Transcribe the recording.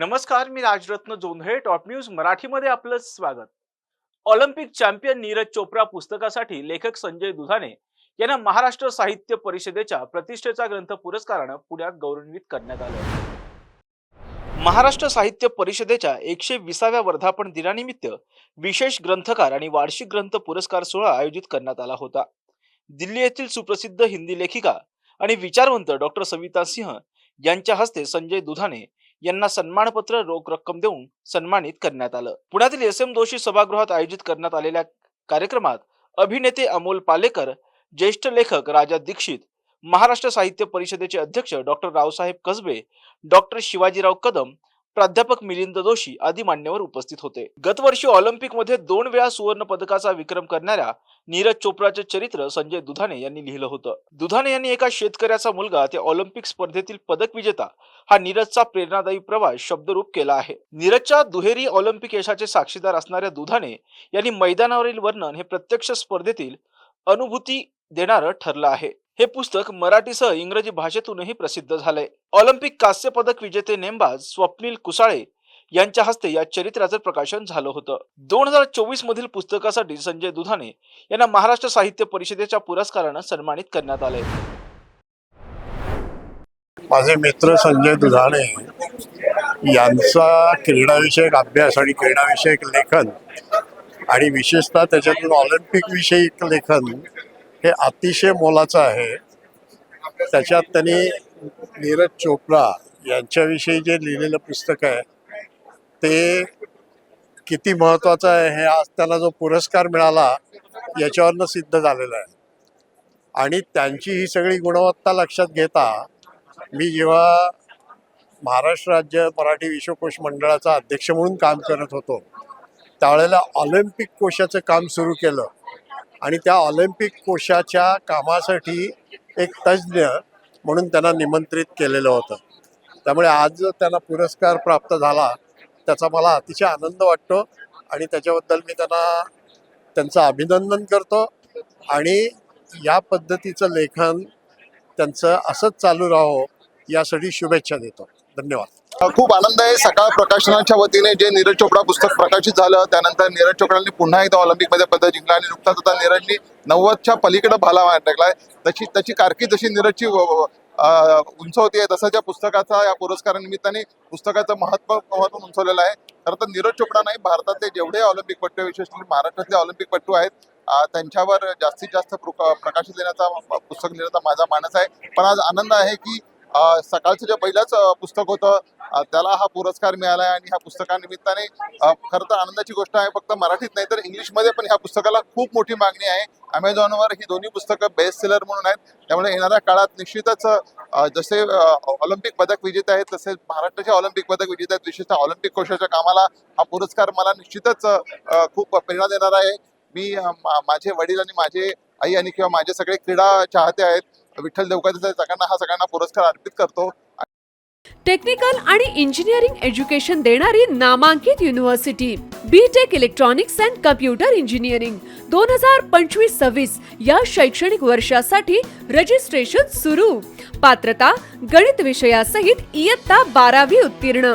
नमस्कार मी Rajratna Jondhale top news मराठीमध्ये आपलं स्वागत. ऑलिम्पिक चॅम्पियन नीरज चोप्रा पुस्तकासाठी लेखक संजय दुधाने यांना महाराष्ट्र साहित्य परिषदेच्या प्रतिष्ठेचा ग्रंथ पुरस्कारानं पुण्यात गौरवान्वित करण्यात आलं. महाराष्ट्र साहित्य परिषदेच्या एकशे विसाव्या वर्धापन दिनानिमित्त विशेष ग्रंथकार आणि वार्षिक ग्रंथ पुरस्कार सोहळा आयोजित करण्यात आला होता. दिल्ली येथील सुप्रसिद्ध हिंदी लेखिका आणि विचारवंत डॉक्टर सविता सिंह यांच्या हस्ते संजय दुधाने यांना सन्मानपत्र रोख रक्कम देऊन सन्मानित करण्यात आलं. पुण्यातील एस एम दोषी सभागृहात आयोजित करण्यात आलेल्या कार्यक्रमात अभिनेते अमोल पालेकर ज्येष्ठ लेखक राजा दीक्षित महाराष्ट्र साहित्य परिषदेचे अध्यक्ष डॉक्टर रावसाहेब कसबे डॉक्टर शिवाजीराव कदम प्राध्यापक मिलिंद जोशी आदी मान्यवर उपस्थित होते. गतवर्षी ऑलिम्पिकमध्ये दोन वेळा सुवर्ण पदकाचा विक्रम करणाऱ्या नीरज चोप्राचे चरित्र संजय दुधाने यांनी लिहिलं होतं. दुधाने यांनी एका शेतकऱ्याचा मुलगा ते ऑलिम्पिक स्पर्धेतील पदक विजेता हा नीरजचा प्रेरणादायी प्रवास शब्दरूप केला आहे. नीरजच्या दुहेरी ऑलिम्पिक यशाचे साक्षीदार असणाऱ्या दुधाने यांनी मैदानावरील वर्णन हे प्रत्यक्ष स्पर्धेतील अनुभूती देणारं ठरलं आहे. हे पुस्तक मराठीसह इंग्रजी भाषेतूनही प्रसिद्ध झालंय. ऑलिम्पिक कांस्य पदक विजेते नेमबाज स्वप्नील कुसाळे यांच्या हस्ते या चरित्राचं प्रकाशन झालं होतं. दोन हजार चोवीस मधील पुस्तकासाठी संजय दुधाने यांना महाराष्ट्र साहित्य परिषदेच्या पुरस्कारानं सन्मानित करण्यात आले माझे मित्र संजय दुधाणे यांचा क्रीडाविषयक अभ्यास आणि क्रीडाविषयक लेखन आणि विशेषतः त्याच्यातून ऑलिम्पिक विषयक लेखन हे अतिशय मोलाचं आहे. त्याच्यात त्यांनी नीरज चोप्रा यांच्याविषयी जे लिहिलेलं पुस्तक आहे ते किती महत्त्वाचं आहे हे आज त्याला जो पुरस्कार मिळाला याच्यावरनं सिद्ध झालेलं आहे. आणि त्यांची ही सगळी गुणवत्ता लक्षात घेता मी जेव्हा महाराष्ट्र राज्य मराठी विश्वकोश मंडळाचा अध्यक्ष म्हणून काम करत होतो त्यावेळेला ऑलिम्पिक कोशाचं काम सुरू केलं. आणि त्या ऑलिम्पिक कोशाच्या कामासाठी एक तज्ज्ञ म्हणून त्यांना निमंत्रित केलेलं होतं. त्यामुळे आज त्यांना पुरस्कार प्राप्त झाला त्याचा मला अतिशय आनंद वाटतो आणि त्याच्याबद्दल मी त्यांना त्यांचं अभिनंदन करतो आणि या पद्धतीचं लेखन त्यांचं असंच चालू राहो यासाठी शुभेच्छा देतो. धन्यवाद. खूप आनंद आहे. सकाळ प्रकाशनाच्या वतीने जे नीरज चोपडा पुस्तक प्रकाशित झालं त्यानंतर नीरज चोपडाने पुन्हा एकदा ऑलिम्पिकमध्ये पदक जिंकलं आणि नुकताच आता नीरजनी नव्वदच्या पलीकडे भाला मार टाकलाय. तशी त्याची कारकीर्द जशी नीरजची उंच होती तसं त्या पुस्तकाचा या पुरस्कारानिमित्ताने पुस्तकाचं महत्त्व महत्त्व उंचवलेलं आहे. खरं तर नीरज चोपडा नाही भारतातले जेवढे ऑलिम्पिक पट्टू विशेषतः महाराष्ट्रातले ऑलिम्पिक पट्टू आहेत त्यांच्यावर जास्तीत जास्त प्रकाशित देण्याचा पुस्तक लिहिण्याचा माझा मानस आहे. पण आज आनंद आहे की सकाळचं जे पहिलंच पुस्तक होतं त्याला हा पुरस्कार मिळाला आहे आणि ह्या पुस्तकानिमित्ताने खरं तर आनंदाची गोष्ट आहे फक्त मराठीत नाही तर इंग्लिशमध्ये पण ह्या पुस्तकाला खूप मोठी मागणी आहे. अमेझॉनवर ही दोन्ही पुस्तकं बेस्ट सेलर म्हणून आहेत. त्यामुळे येणाऱ्या काळात निश्चितच जसे ऑलिम्पिक पदक विजेते आहेत तसेच महाराष्ट्राचे ऑलिम्पिक पदक विजेते आहेत विशेषतः ऑलिम्पिक कोशाच्या कामाला हा पुरस्कार मला निश्चितच खूप प्रेरणा देणार आहे. मी मा- माझे वडील आणि माझे आई आणि किंवा माझे सगळे क्रीडा चाहते आहेत. विठ्ठल देवकाचे सगळ्यांना हा सगळ्यांना पुरस्कार अर्पित करतो. टेक्निकल आणि इंजिनिअरिंग एज्युकेशन देणारी नामांकित university B tech electronics and computer engineering दोन हजार पंचवीस सव्वीस या शैक्षणिक वर्षासाठी रजिस्ट्रेशन सुरू. पात्रता गणित विषयासहित इयत्ता बारावी उत्तीर्ण.